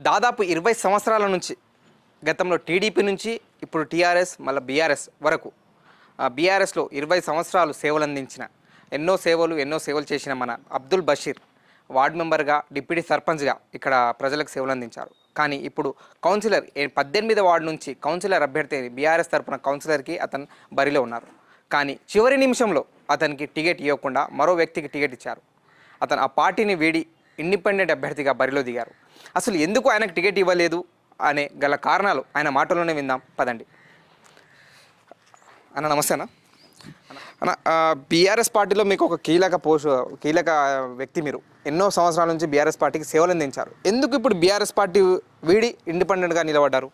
దాదాపు ఇరవై సంవత్సరాల నుంచి గతంలో టీడీపీ నుంచి ఇప్పుడు టీఆర్ఎస్ మళ్ళీ బీఆర్ఎస్ వరకు. బీఆర్ఎస్లో ఇరవై సంవత్సరాలు సేవలు అందించిన ఎన్నో సేవలు ఎన్నో సేవలు చేసిన మన అబ్దుల్ బషీర్ వార్డ్ మెంబర్గా డిప్యూటీ సర్పంచ్గా ఇక్కడ ప్రజలకు సేవలు అందించారు. కానీ ఇప్పుడు కౌన్సిలర్ ఏ- పద్దెనిమిది వార్డు నుంచి కౌన్సిలర్ అభ్యర్థి బీఆర్ఎస్ తరపున కౌన్సిలర్కి అతను బరిలో ఉన్నారు. కానీ చివరి నిమిషంలో అతనికి టికెట్ ఇవ్వకుండా మరో వ్యక్తికి టికెట్ ఇచ్చారు. అతను ఆ పార్టీని వీడి ఇండిపెండెంట్ అభ్యర్థిగా బరిలో దిగారు. అసలు ఎందుకు ఆయనకు టికెట్ ఇవ్వలేదు అనే గల కారణాలు ఆయన మాటల్లోనే విందాం. పదండి. అన్న నమస్తే అన్న. అన్న బీఆర్ఎస్ పార్టీలో మీకు ఒక కీలక పోస్ట్ కీలక వ్యక్తి మీరు. ఎన్నో సంవత్సరాల నుంచి బీఆర్ఎస్ పార్టీకి సేవలు అందించారు ఎందుకు ఇప్పుడు బీఆర్ఎస్ పార్టీ వీడి ఇండిపెండెంట్గా నిలబడ్డారు?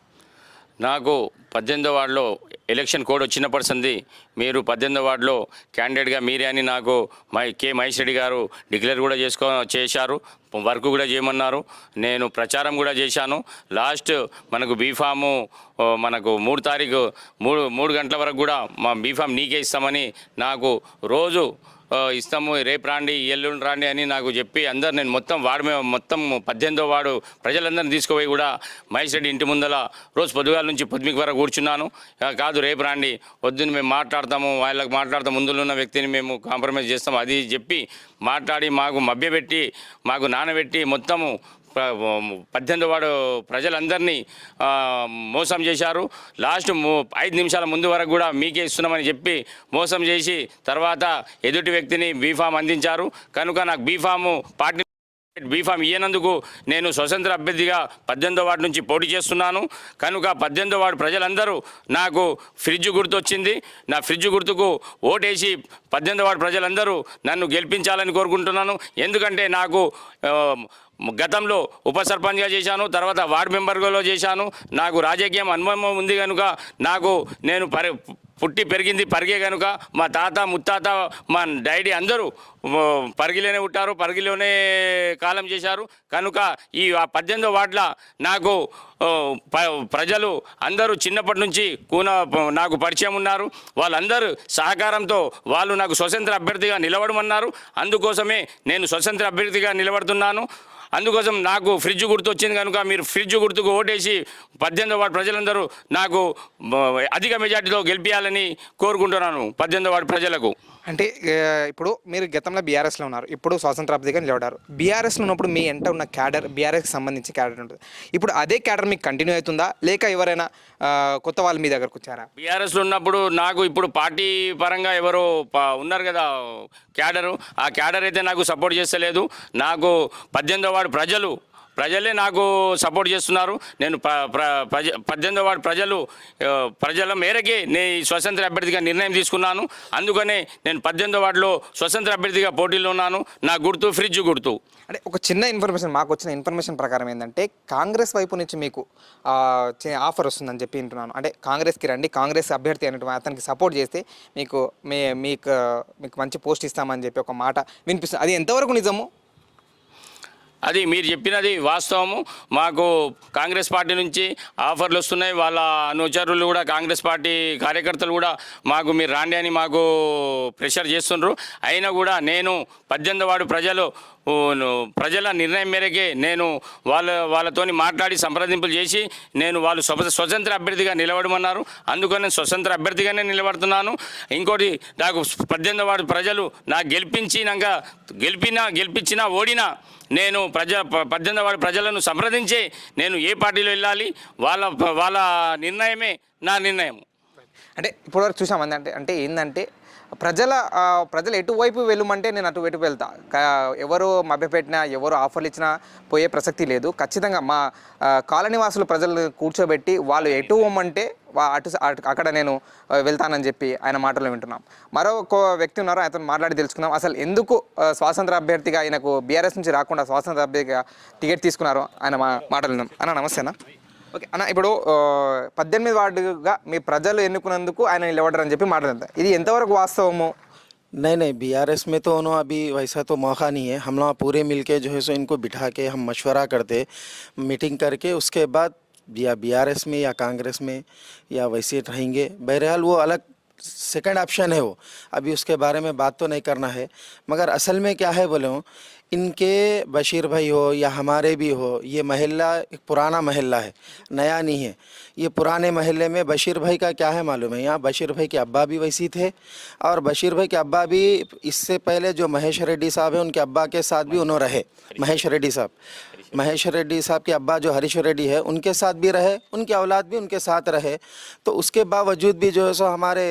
నాకు పద్దెనిమిదో వార్డులో ఎలక్షన్ కోడ్ వచ్చినప్పటి సంది మీరు పద్దెనిమిదో వార్డులో క్యాండిడేట్గా మీరే అని నాకు మై కె మహేష్ రెడ్డి గారు డిక్లేర్ కూడా చేసుకో చేశారు. వర్క్ కూడా చేయమన్నారు. నేను ప్రచారం కూడా చేశాను. లాస్ట్ మనకు బీఫాము మనకు మూడు తారీఖు మూడు మూడు గంటల వరకు కూడా మా బీఫామ్ నీకే ఇస్తామని నాకు రోజు ఇస్తాము రేపు రాండి ఎల్లుండి రాండి అని నాకు చెప్పి అందరు నేను మొత్తం వాడు మే- మొత్తం పద్దెనిమిదో వాడు ప్రజలందరిని తీసుకుపోయి కూడా మహేష్ రెడ్డి ఇంటి ముందల రోజు పొద్దుగాల నుంచి పొద్దుమికి వరకు కూర్చున్నాను. కాదు రేపు రాండి వద్దని మేము మాట్లాడతాము వాళ్ళకి మాట్లాడతాం ముందులో ఉన్న వ్యక్తిని మేము కాంప్రమైజ్ చేస్తాం అది చెప్పి మాట్లాడి మాకు మభ్యపెట్టి మాకు నానబెట్టి మొత్తము పద్దెనిమిది వాడు ప్రజలందరినీ మోసం చేశారు. లాస్ట్ ఐదు నిమిషాల ముందు వరకు కూడా మీకే ఇస్తున్నామని చెప్పి మోసం చేసి తర్వాత ఎదుటి వ్యక్తిని బీఫామ్ అందించారు. కనుక నాకు బీఫాము పార్టీ బీఫామ్ ఇయ్యనందుకు నేను స్వతంత్ర అభ్యర్థిగా పద్దెనిమిదో వార్డు నుంచి పోటీ చేస్తున్నాను. కనుక పద్దెనిమిదో వార్డు ప్రజలందరూ నాకు ఫ్రిడ్జ్ గుర్తు వచ్చింది నా ఫ్రిడ్జ్ గుర్తుకు ఓటేసి పద్దెనిమిదో వార్డు ప్రజలందరూ నన్ను గెలిపించాలని కోరుకుంటున్నాను. ఎందుకంటే నాకు గతంలో ఉప సర్పంచ్గా చేశాను తర్వాత వార్డు మెంబర్లో చేశాను. నాకు రాజకీయం అనుభవం ఉంది కనుక నాకు నేను పరి పుట్టి పెరిగింది పరిగే కనుక మా తాత ముత్తాత మా డాడీ అందరూ పరిగిలోనే ఉంటారు పరిగిలోనే కాలం చేశారు. కనుక ఈ పద్దెనిమిదో వార్డుల నాకు ప- ప్రజలు అందరూ చిన్నప్పటి నుంచి కూన నాకు పరిచయం ఉన్నారు. వాళ్ళందరూ సహకారంతో వాళ్ళు నాకు స్వతంత్ర అభ్యర్థిగా నిలబడమన్నారు. అందుకోసమే నేను స్వతంత్ర అభ్యర్థిగా నిలబడుతున్నాను. అందుకోసం నాకు ఫ్రిడ్జ్ గుర్తు వచ్చింది కనుక మీరు ఫ్రిడ్జ్ గుర్తుకు ఓటేసి పద్దెనిమిదో వార్డు ప్రజలందరూ నాకు అధిక మెజార్టీతో గెలిపించాలని కోరుకుంటున్నాను పద్దెనిమిదో వార్డు ప్రజలకు. అంటే ఇప్పుడు మీరు గతంలో బీఆర్ఎస్లో ఉన్నారు. ఇప్పుడు స్వాతంత్ర అభ్యర్థిగా నిలబడ్డారు. బీఆర్ఎస్లో ఉన్నప్పుడు మీ ఎంట ఉన్న క్యాడర్ బీఆర్ఎస్కి సంబంధించి క్యాడర్ ఉంటుంది. ఇప్పుడు అదే క్యాడర్ మీకు కంటిన్యూ అవుతుందా? లేక ఎవరైనా కొత్త వాళ్ళు మీ దగ్గరకు వచ్చారా? బీఆర్ఎస్లో ఉన్నప్పుడు నాకు ఇప్పుడు పార్టీ పరంగా ఎవరో ఉన్నారు కదా క్యాడరు. ఆ క్యాడర్ అయితే నాకు సపోర్ట్ చేస్తలేదు. నాకు పద్దెనిమిదో వార్డు ప్రజలు ప్రజలే నాకు సపోర్ట్ చేస్తున్నారు. నేను ప్ర- ప్రజ పద్దెనిమిదో వాడు ప్రజలు ప్రజల మేరకే నేను స్వతంత్ర అభ్యర్థిగా నిర్ణయం తీసుకున్నాను. అందుకనే నేను పద్దెనిమిదో వార్డులో స్వతంత్ర అభ్యర్థిగా పోటీలో ఉన్నాను. నా గుర్తు ఫ్రిడ్జ్ గుర్తు. అంటే ఒక చిన్న ఇన్ఫర్మేషన్ మాకు వచ్చిన ఇన్ఫర్మేషన్ ప్రకారం ఏంటంటే కాంగ్రెస్ వైపు నుంచి మీకు ఆఫర్ వస్తుందని చెప్పి వింటున్నాను. అంటే కాంగ్రెస్కి రండి కాంగ్రెస్ అభ్యర్థి అనేటువంటి అతనికి సపోర్ట్ చేస్తే మీకు మీ మీకు మీకు మంచి పోస్ట్ ఇస్తామని చెప్పి ఒక మాట వినిపిస్తుంది. అది ఎంతవరకు నిజము? అది మీరు చెప్పినది వాస్తవము. మాకు కాంగ్రెస్ పార్టీ నుంచి ఆఫర్లు వస్తున్నాయి. వాళ్ళ అనుచరులు కూడా కాంగ్రెస్ పార్టీ కార్యకర్తలు కూడా మాకు మీరు రాండి అని మాకు ప్రెషర్ చేస్తుండ్రు. అయినా కూడా నేను పద్దెనిమిది వాడు ప్రజలు ప్రజల నిర్ణయం మేరకే నేను వాళ్ళ వాళ్ళతోని మాట్లాడి సంప్రదింపులు చేసి నేను వాళ్ళు స్వ స్వతంత్ర అభ్యర్థిగా నిలబడమన్నారు. అందుకని స్వతంత్ర అభ్యర్థిగానే నిలబడుతున్నాను. ఇంకోటి నాకు పద్దెనిమిది వాడు ప్రజలు నాకు గెలిపించినాక గెలిపినా గెలిపించినా ఓడినా నేను ప్రజ పద్దెనిమిది వాడి ప్రజలను సంప్రదించే నేను ఏ పార్టీలో వెళ్ళాలి? వాళ్ళ వాళ్ళ నిర్ణయమే నా నిర్ణయం అంటే ఇప్పటివరకు చూసాం అంటే అంటే ఏంటంటే ప్రజల ప్రజలు ఎటువైపు వెళ్ళమంటే నేను అటువైపు వెళ్తా. ఎవరు మభ్యపెట్టినా ఎవరు ఆఫర్లు ఇచ్చినా పోయే ప్రసక్తి లేదు. ఖచ్చితంగా మా కాలనీవాసులు ప్రజలు కూర్చోబెట్టి వాళ్ళు ఎటు ఇవ్వమంటే అటు అటు- అక్కడ నేను వెళ్తానని చెప్పి ఆయన మాటలు వింటున్నాం. మరో ఒక వ్యక్తి ఉన్నారు అతను మాట్లాడి తెలుసుకుందాం. అసలు ఎందుకు స్వాతంత్ర అభ్యర్థిగా ఆయనకు బీఆర్ఎస్ నుంచి రాకుండా స్వాతంత్ర అభ్యర్థిగా టికెట్ తీసుకున్నారో ఆయన మా మాటలు విన్నాం అన్న నమస్తేనా ఓకే అన్న ఇప్పుడు ఆ, పద్దెనిమిది వార్డుగా మీ ప్రజలు ఎన్నుకున్నందుకు ఆయన నిలబడ్డారని చెప్పి మాట్లాడతారు ఇది ఎంతవరకు వాస్తవము नहीं नहीं बीआरएस में तो उन्होंने अभी वैसा तो मौका नहीं है हम लोग पूरे मिलके जो है सो इनको बिठा के हम मशवरा करते मीटिंग करके उसके बाद या बीआरएस में या कांग्रेस में या वैसे रहेंगे बहरहाल वो अलग सेकंड ऑप्शन है वो। अभी उसके बारे में बात तो नहीं करना है। मगर असल में क्या है बोले, इनके बशीर भाई हो या हमारे भी हो, ये महल्ला एक पुराना महल्ला है, नया नहीं है। ये पुराने महल्ले में बशीर भाई का क्या है मालूम है? यहाँ बशीर भाई के अब्बा भी वैसी थे और बशीर भाई के अब्बा भी इससे पहले जो महेश रेड्डी साहब हैं, उनके अब्बा के साथ भी उन्होंने रहे, महेश रेड्डी साहब। महेश रेड्डी साहब के अब्बा जो हरीश रेड्डी है, उनके साथ भी रहे, उनके औलाद भी उनके साथ रहे। तो उसके बावजूद भी जो है सो हमारे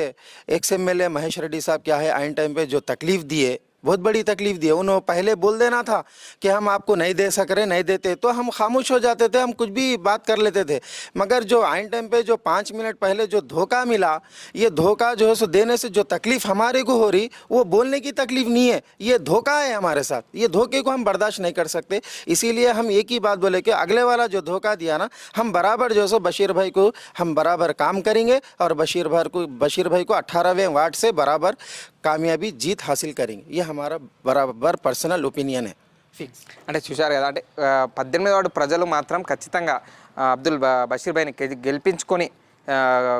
एक्स एम महेश रेड्डी साहब क्या है, आइन टाइम पे जो तकलीफ़ दिए बहुत बड़ी तकलीफ़ दी है। उन्होंने पहले बोल देना था कि हम आपको नहीं दे सक रहे, नहीं देते। तो हम खामोश हो जाते थे, हम कुछ भी बात कर लेते थे। मगर जो आइन टाइम पे जो पाँच मिनट पहले जो धोखा मिला, ये धोखा जो है सो देने से जो तकलीफ़ हमारे को हो रही, वो बोलने की तकलीफ़ नहीं है। ये धोखा है हमारे साथ। ये धोखे को हम बर्दाश्त नहीं कर सकते। इसीलिए हम एक ही बात बोले कि अगले वाला जो धोखा दिया ना, हम बराबर जो सो बशीर भाई को, हम बराबर काम करेंगे और बशीर भाई को, बशीर भाई को अट्ठारहवें वार्ड से बराबर कामयाबी जीत हासिल करेंगे ये हमारा बराबर पर्सनल ओपिनियन है फिक्स అంటే చూశారు కదా అంటే ఆ, పద్దెనిమిది వాడు ప్రజలు మాత్రం ఖచ్చితంగా ఆ, అబ్దుల్ బ- బషీర్ భాయ్ని గె- గెలిపించుకొని ఆ,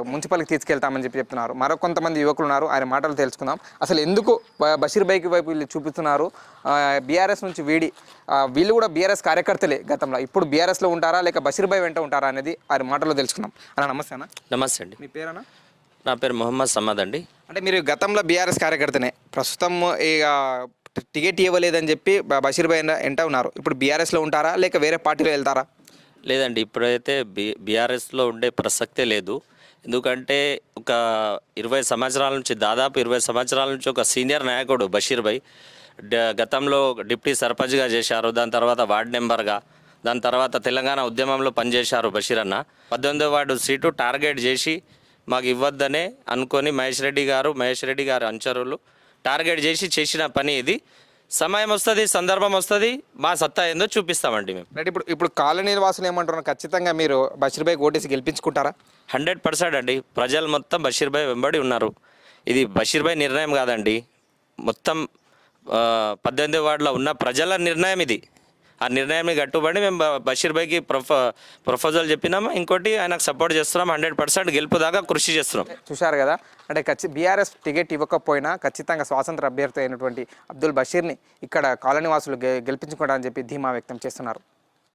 మున్సిపల్కి తీసుకెళ్తామని చెప్పి చెప్తున్నారు మరో కొంతమంది యువకులు ఉన్నారు ఆయన మాటలు తెలుసుకుందాం అసలు ఎందుకు బ- బషీర్ భాయ్కి వైపు వీళ్ళు చూపిస్తున్నారు బీఆర్ఎస్ నుంచి వీడి ఆ, వీళ్ళు కూడా బీఆర్ఎస్ కార్యకర్తలే గతంలో ఇప్పుడు బీఆర్ఎస్లో ఉంటారా లేక బషీర్ భాయ్ వెంట ఉంటారా అనేది ఆయన మాటల్లో తెలుసుకుందాం అన్న నమస్తే అన్న నమస్తే అండి మీ పేరన్నా నా పేరు మొహమ్మద్ సమ్మద్ అండి. అంటే మీరు గతంలో బీఆర్ఎస్ కార్యకర్తనే. ప్రస్తుతం ఇక టికెట్ ఇవ్వలేదని చెప్పి బషీర్ భాయ్ ఎంట ఉన్నారు. ఇప్పుడు బీఆర్ఎస్లో ఉంటారా? లేక వేరే పార్టీలో వెళ్తారా? లేదండి ఇప్పుడైతే బి బీఆర్ఎస్లో ఉండే ప్రసక్తే లేదు. ఎందుకంటే ఒక ఇరవై సంవత్సరాల నుంచి దాదాపు ఇరవై సంవత్సరాల నుంచి ఒక సీనియర్ నాయకుడు బషీర్ భాయ్. గతంలో డిప్యూటీ సర్పంచ్గా చేశారు. దాని తర్వాత వార్డ్ మెంబర్గా దాని తర్వాత తెలంగాణ ఉద్యమంలో పనిచేశారు బషీర్ అన్న. పద్దెనిమిదో వార్డు సీటు టార్గెట్ చేసి మాకు ఇవ్వద్దనే అనుకొని మహేష్ రెడ్డి గారు మహేష్ రెడ్డి గారు అనుచరులు టార్గెట్ చేసి చేసిన పని ఇది. సమయం వస్తుంది సందర్భం వస్తుంది మా సత్తా ఏందో చూపిస్తామండి మేము. రైట్ ఇప్పుడు ఇప్పుడు కాలనీ వాసులు ఏమంటున్నారు? ఖచ్చితంగా మీరు బషీర్ భాయ్ ఓటేసి గెలిపించుకుంటారా? హండ్రెడ్ పర్సెంట్ అండి. ప్రజలు మొత్తం బషీర్ భాయ్ వెంబడి ఉన్నారు. ఇది బషీర్ భాయ్ నిర్ణయం కాదండి. మొత్తం పద్దెనిమిది వార్డులో ఉన్న ప్రజల నిర్ణయం ఇది. ఆ నిర్ణయాన్ని కట్టుబడి మేము బషీర్ భాయ్కి ప్రొఫ ప్రపోజల్ చెప్పినాము. ఇంకోటి ఆయనకు సపోర్ట్ చేస్తున్నాం హండ్రెడ్ పర్సెంట్ గెలుపు దాకా కృషి చేస్తున్నాం. చూశారు కదా? అంటే ఖచ్చి బీఆర్ఎస్ టికెట్ ఇవ్వకపోయినా ఖచ్చితంగా స్వాతంత్ర అభ్యర్థి అయినటువంటి అబ్దుల్ బషీర్ని ఇక్కడ కాలనీ వాసులు గెలిపించుకోవడానికి చెప్పి ధీమా వ్యక్తం చేస్తున్నారు.